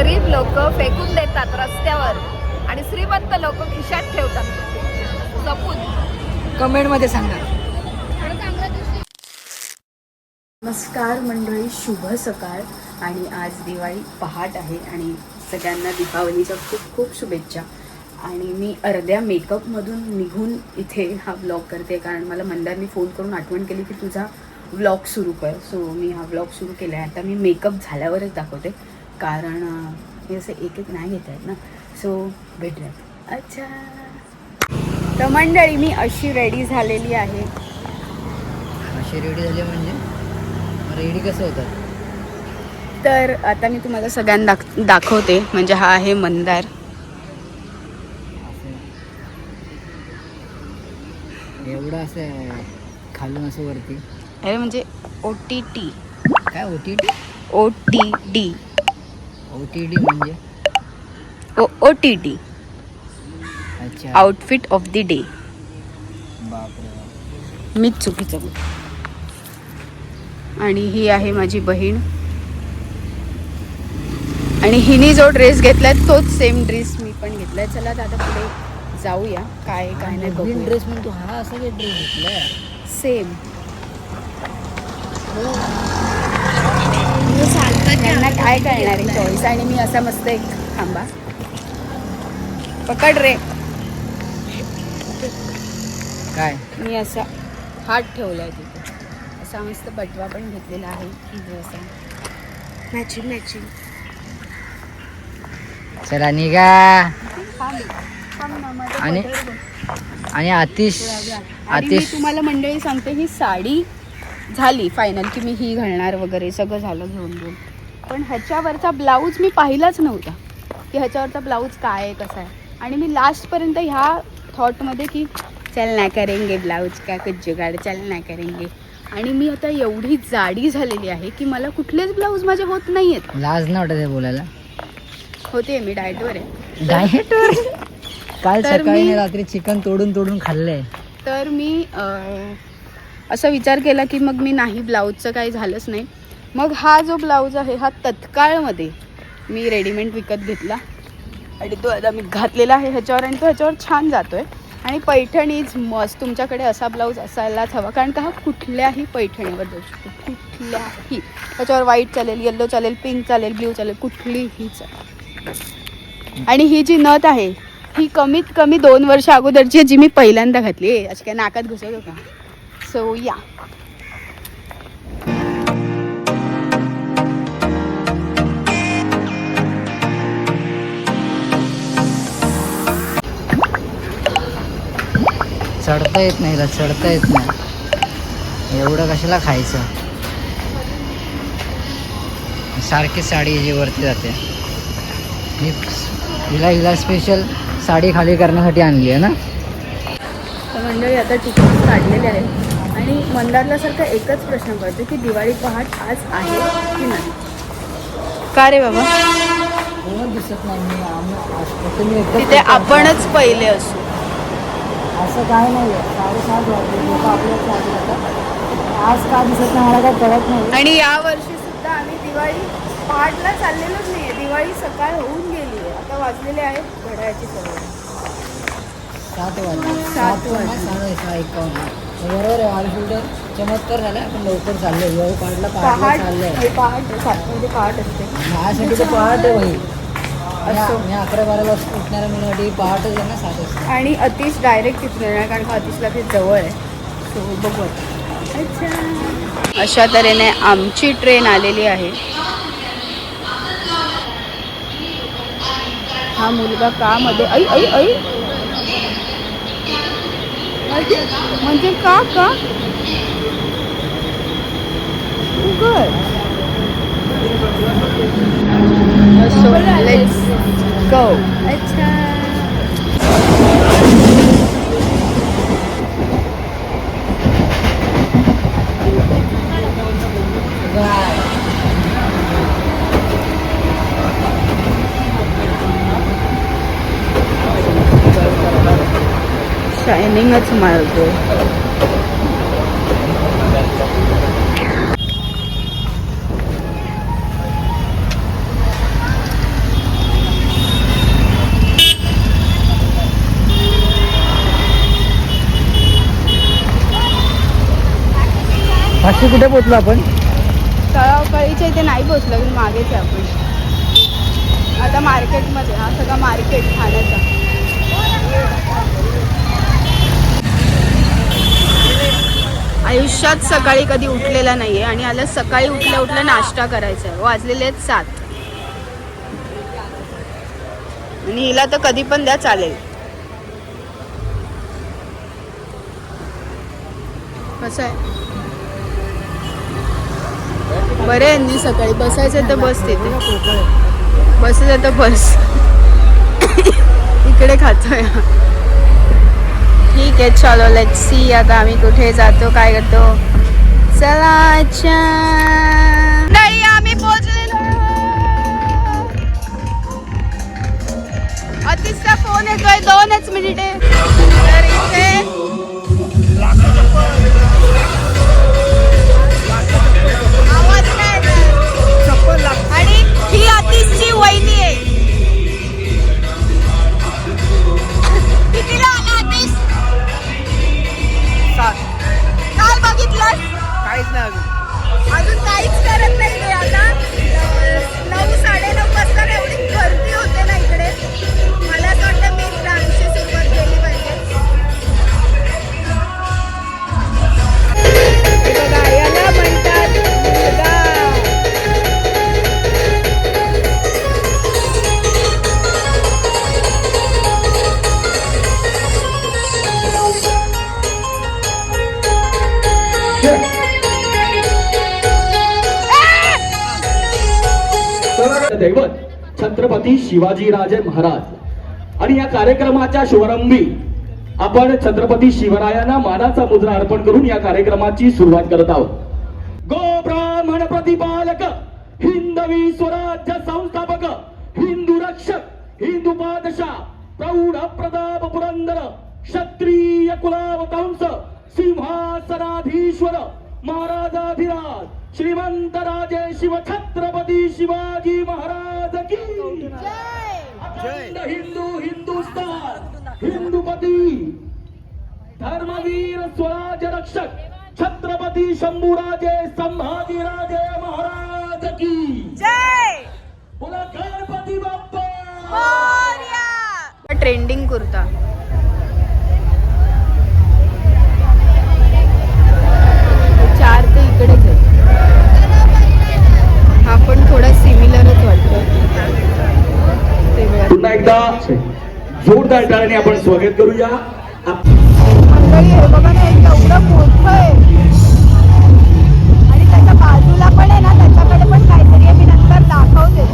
गरीब लोक फेकून देतात रस्त्यावर आणि श्रीमंत लोक खिशात ठेवतात. जपून. कमेंटमध्ये सांगा. नमस्कार मंडळी शुभ सकाळ. आणि आज दिवाळी पहाट आहे आणि सगळ्यांना दीपावलीच्या खूप खूप शुभेच्छा. आणि मी अर्ध्या मेकअपमधून निघून इथे हा व्लॉग करते कारण मला मंदारनी फोन करून आठवण केली की तुझा व्लॉग सुरू कर. सो मी हा व्लॉग सुरू केला आहे आता मी मेकअप झाल्यावरच दाखवते. कारण हे असे एक एक नाही घेत आहेत ना. सो भेटूयात अच्छा. तर मंडळी मी अशी रेडी झालेली आहे. असे रेडी झाले म्हणजे? रेडी कसं होतं तर आता मी तुम्हाला सगळ्यांना दाख दाखवते. म्हणजे हा आहे मंदार. एवढं असं खालून असं वरती? अरे म्हणजे ओ टी टी काय O T T O T D O T D म्हणजे? ओ ओ टी डी अच्छा. आउटफिट ऑफ द डे बापरे बाप. मीच चुकीचं आणि ही आहे माझी बहीण. आणि हिने जो ड्रेस घेतलाय तोच सेम ड्रेस मी पण घेतलाय. चला आता पुढे जाऊया. काय काय नाही बघूया. ड्रेस म्हणतो हा असा ड्रेस घेतलाय? सेम त्यांना काय करणार आहे चॉईस आणि मी असा मस्त एक थांबा. पकड रे. काय? मी असा हात ठेवलाय तिथे. असा मस्त बटवा पण घेतलेला आहे. की जो असा. मॅचिंग मॅचिंग चला निघा. आणि- आणि आतिश आतिश तुम्हाला मंडळी सांगते ही साडी झाली फायनल की मी ही घालणार वगैरे सगळं झालं घेऊन घेऊन पण ह्याच्यावरचा ब्लाऊज मी पाहिलाच नव्हता. की ह्याच्यावरचा ब्लाऊज काय आहे कसा आहे? आणि मी लास्टपर्यंत ह्या थॉटमध्ये की चल ना करेंगे ब्लाऊज का कुछ जुगाड चल ना करेंगे. आणि मी आता एवढी जाडी झालेली आहे की मला कुठलेच ब्लाऊज माझे होत नाही आहेत लाज नाही वाटत बोलायला. होते मी डाएटवर आहे. डायट काल तर सकाळी मी- रात्री चिकन तोडून तोडून खाल्लंय. तर मी अं, असा विचार केला की मग मी नाही ब्लाऊजचं काही झालंच नाही. मग हा जो ब्लाऊज आहे हा तत्काळमध्ये मी रेडीमेड विकत घेतला. आणि तो आता मी घातलेला आहे ह्याच्यावर आणि तो ह्याच्यावर छान जातो आहे आणि पैठणीच मस्त तुमच्याकडे असा ब्लाऊज असायलाच हवा. कारण का हा कुठल्याही पैठणीवर जाऊ शकतो. कुठल्याही. ह्याच्यावर व्हाईट चालेल येल्लो चालेल पिंक चालेल ब्ल्यू चालेल कुठलीही चालेल. आणि ही जी नथ आहे ही कमीत कमी दोन वर्ष अगोदरची आहे, जी मी पहिल्यांदा घातली अशी काय नाकात घुसवतो का? सो या चढता येत नाही हिला चढता येत नाही. एवढं कशाला खायचं? सारखी साडी जी वरती जाते. ही हिला हिला स्पेशल साडी खाली करण्यासाठी आणली आहे ना? तर मंडळी आता तिकीट काढलेले आहे आणि मंदारला सारखा एकच प्रश्न पडतो की दिवाळी पहाट आज आहे की नाही? का रे बाबा? कोण दिसत नाही. मी मी तिथे. आपणच पहिले असू. असं काय नाही आहे साडेसात वाजले. लोक आपल्याच आधी जातात आज का दिसत नाही मला काय कळत नाही. आणि या वर्षी सुद्धा आम्ही दिवाळी पहाटला चाललेलोच नाही दिवाळी सकाळ होऊन गेली आहे आता वाजलेले आहेत घड्याळाची सवय सात वाजले. सात वाजले. सहा एकावन्न. बरोबर आहे ऑलफिल्डर चमत्कार झाला. आपण लवकर चाललोय. वेळ पहाट सात म्हणजे पहाट असते. माझ्यासाठी तर पहाट आहे असो. मी अकरा बाराला उठणाऱ्या मुलासाठी पहाटच आहे ना सात वाजता आणि अतिश डायरेक्ट तिथून येणार कारण का अतिशला ते जवळ आहे. सो बघू. अच्छा. अशा तऱ्हेने आमची ट्रेन आलेली आहे. हा मुलगा का मध्ये ऐ ऐ ऐ म्हणजे का का? उघड So let's go. Let's go. Shining at Maldo. फाशी कुठे पोचलो आपण? तळावकळीच्या इथे नाही पोचलो पण मागेच आहे आपण. आता मार्केटमध्ये हा सगळा मार्केट ठाण्याचा. आयुष्यात सकाळी कधी उठलेला नाहीये आणि आला सकाळी उठल्या उठल्या नाश्ता करायचा आहे वाजलेले आहेत सात. आणि हिला तर कधी पण द्या चालेल. कसं आहे? बरे यांनी सकाळी. बसायचं तर बस तिथे. बसायचं तर बस. इकडे खातोय. ठीक आहे चलो लेट सी आता आम्ही कुठे जातो काय करतो? चला नाही आम्ही पोहोचलेलो. अतिशचा फोन येतोय दोनच मिनिटे. तर इथे आणि ही अतिशची वहिनी आहे. दैवत छत्रपती शिवाजीराजे महाराज. आणि या कार्यक्रमाच्या शुभारंभी आपण छत्रपती शिवरायांना मानाचा मुद्रा अर्पण करून या कार्यक्रमाची सुरुवात करत आहोत. गो ब्राह्मण प्रतिपालक हिंदवी स्वराज्य संस्थापक हिंदू रक्षक हिंदू पादशा प्रौढ प्रताप पुरंदर क्षत्रिय कुलावतांस सिंहासनाधीश्वर महाराजाधिराज श्रीमंत राजे शिव छत्रपती शिवाजी महाराज की अखंड हिंदू हिंदुस्तान हिंदुपती धर्मवीर स्वराज रक्षक छत्रपती शंभूराजे संभाजीराजे महाराज की। गणपती बाप्पा! ट्रेंडिंग कुर्ता चार ते इकडेच आहे हा पण थोडा सिमिलरच वाटतो ते बघा. पुन्हा एकदा जोरदार टाळ्याने आपण स्वागत करूया. बघा एवढं मोठं आहे. आणि त्याच्या बाजूला पण आहे ना त्याच्याकडे पण काहीतरी मी नंतर दाखवते.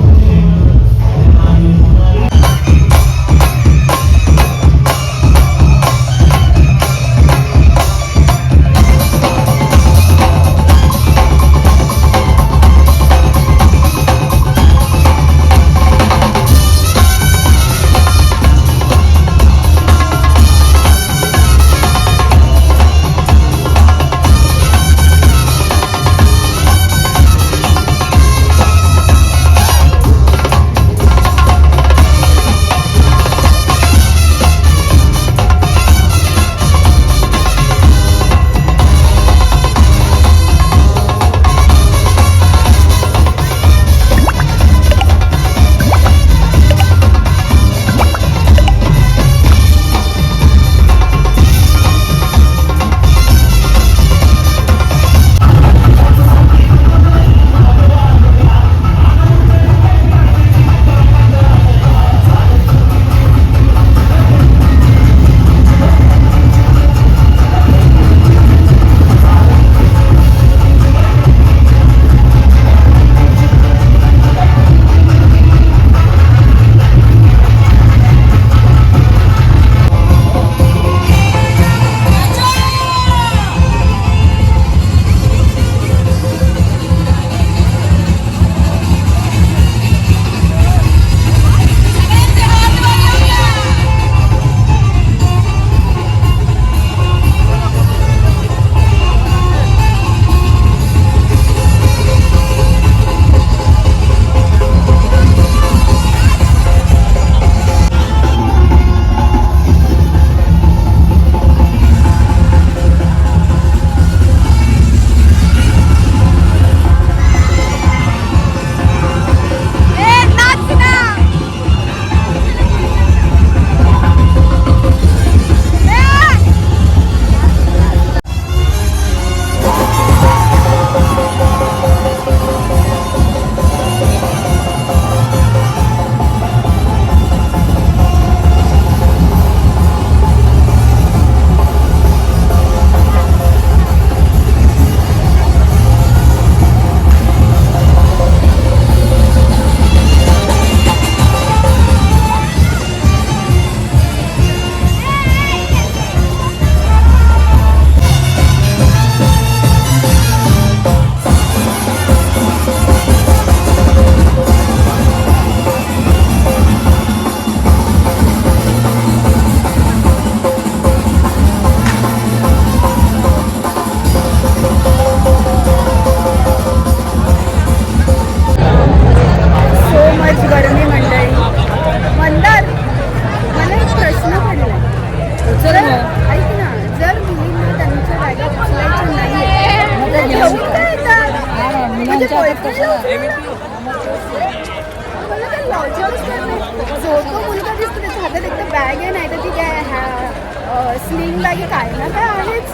स्लिंग बॅग काय? ना काय आहेच.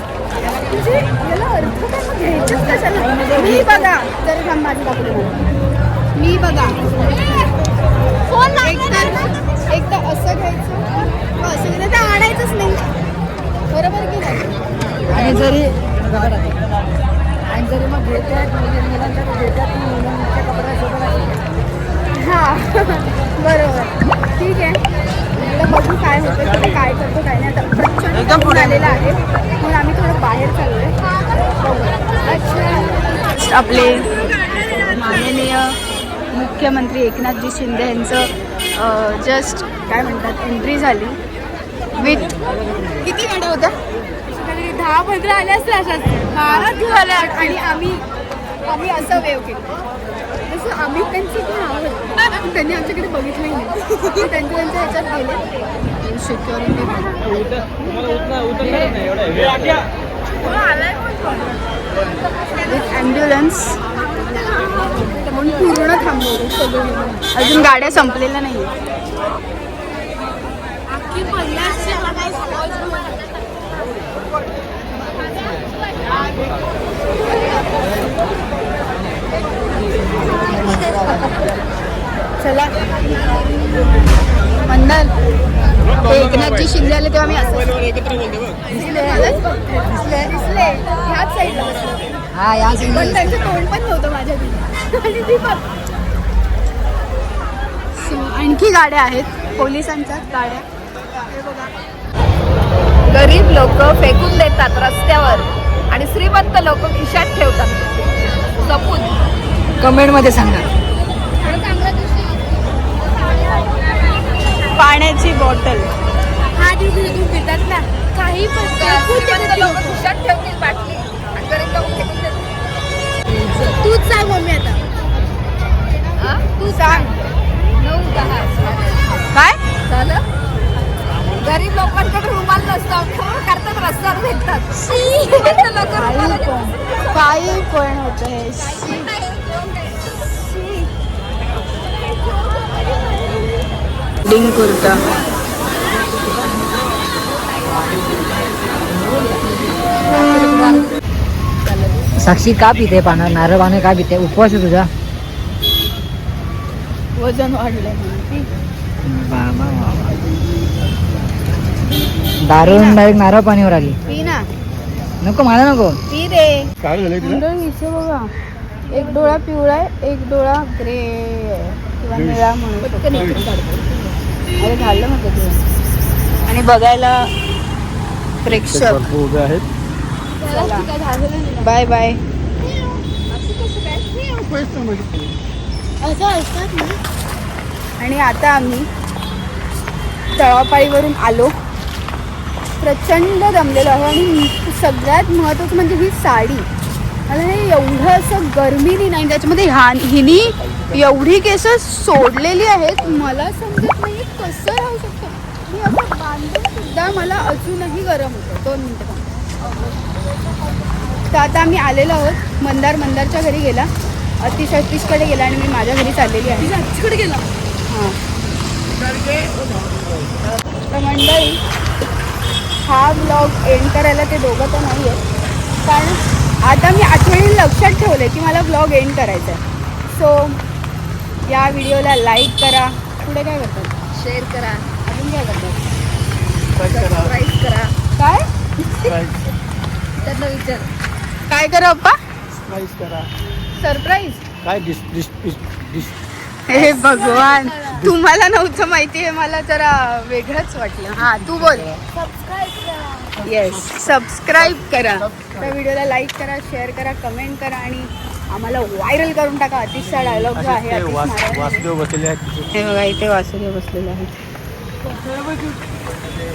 म्हणजे याला अर्थ काय मग घ्यायचंच कशाला? मी बघा. तर थांब माझं दाखवते मला. मी बघा. एकतर एकतर असं घ्यायचं. असं घ्यायचं. ते आणायचंच नाही. बरोबर की नाही? आणि जरी आणि जरी मग घेतात मुलांच्या घेतात मुलांच्या कपड्यासोबत हां. बरोबर. ठीक आहे. आता बघू काय होतं किंवा काय करतो काय नाही. आता प्रचंड झालेला आहे. म्हणून आम्ही थोडं बाहेर चाललोय. बघू. अच्छा आपले माननीय मुख्यमंत्री एकनाथजी शिंदे यांचं जस्ट काय म्हणतात एंट्री झाली. विथ किती गाड्या होत्या दहा पंधरा आल्या असल्या अशाच बारा आल्या आणि आम्ही आम्ही असं वेव केलं. आम्ही त्यांची पण आवड त्यांनी आमच्याकडे बघितलं नाही. त्यांच्या त्यांच्या ह्याच्यात गेले. सिक्युरिटी विथ ॲम्ब्युलन्स म्हणून पूर्ण थांबवलं सगळं अजून गाड्या संपलेल्या नाही आहेत चला. मंदर ते एकनाथजी शिंदे आले तेव्हा मी असं दिसले. दिसले. ह्याच साईडला. हा या पण त्यांचं तोंड पण नव्हतं माझ्या आणखी गाड्या आहेत. पोलिसांच्या गाड्या. गरीब लोक फेकून देतात रस्त्यावर आणि श्रीमंत लोक खिशात ठेवतात. जपून कमेंटमध्ये सांगा. पाण्याची बॉटल. हा दिवशी तू पितात ना. काही तूच सांग मम्मी आता. हा? तू सांग. नऊ दहा. काय? झालं? गरीब लोकांकडे रुमाल नसतात खरं करतात रस्त्यावर भेटतात काही पण. काही पण होत हे. डिंग कुर्ता. साक्षी का पिते पानं? नारळ पानं का पिते? उपवास आहे तुझा? वजन वाढलंय बाबा दारून डायरेक्ट नारळ पाणीवर आली. पी ना. नको मला नको. पी रे. मंडळ इथे बघा. एक डोळा पिवळा आहे एक डोळा ग्रे किंवा निळा म्हणून अरे म्हटलं तुला आणि बघायला प्रेक्षक. Bye bye. आणि आता आम्ही तळापाळीवरून आलो. प्रचंड दमलेलो आहे आणि सगळ्यात महत्त्वाचं म्हणजे ही साडी. मला हे एवढं असं गरमीनी नाही त्याच्यामध्ये ह्या हिनी एवढी केस सोडलेली आहेत. मला समजत नाही कसं राहू शकतं. मी असं बांधून सुद्धा मला अजूनही गरम होतं. दोन मिनटं. तर आता आम्ही आलेलो आहोत. मंदार मंदारच्या घरी गेला. अतिश अतिशकडे गेला आणि मी माझ्या घरी चाललेली आहे. अतिशकडे गेला? हां. तर मंडळी हा ब्लॉग एंड करायला ते दोघं तर नाही आहे कारण आता मी आठवणी लक्षात ठेवलं की मला ब्लॉग एंड करायचा आहे सो या व्हिडिओला लाईक करा. पुढे काय करतात? शेअर करा. अजून काय करतात सबस्क्राईब करा. काय? त्यांना विचार. काय करा अप्पा सरप्राईज काय हे भगवान तुम्हाला नव्हतं माहिती आहे मला जरा वेगळंच वाटलं. हां तू बोल. येस सबस्क्राईब करा. त्या व्हिडिओला लाईक करा शेअर करा कमेंट करा आणि आम्हाला व्हायरल करून टाका. अतिशचा डायलॉग जो आहे. वासुदेव बसलेले आहेत. हे बघा इथे वासुदेव बसलेले आहेत.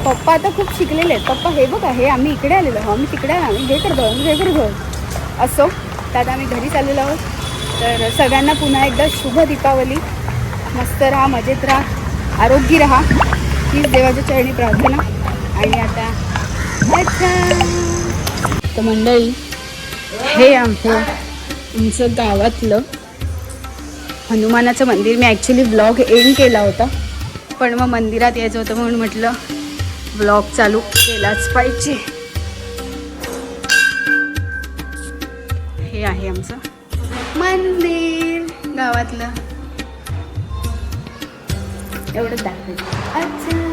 पप्पा आता खूप शिकलेले आहेत. पप्पा हे बघा हे आम्ही इकडे आलेलो आहोत. आम्ही तिकडे आहे, आम्ही हे करतो आम्ही हे करतो असो. तर आता आम्ही घरी चाललेलो आहोत. तर सगळ्यांना पुन्हा एकदा शुभ दीपावली. मस्त राहा मजेत राहा. आरोग्य राहा. हीच देवाच्या चरणी प्रार्थना. आणि आता. तर मंडळी हे आमचं आमचं गावातलं हनुमानाचं मंदिर. मी ॲक्च्युली ब्लॉग एंड केला होता. पण मग मंदिरात यायचं होतं म्हणून म्हटलं ब्लॉग चालू केलाच पाहिजे. हे आहे आमचं मंदिर गावातलं. एवढंच दाखवलं अच्छा.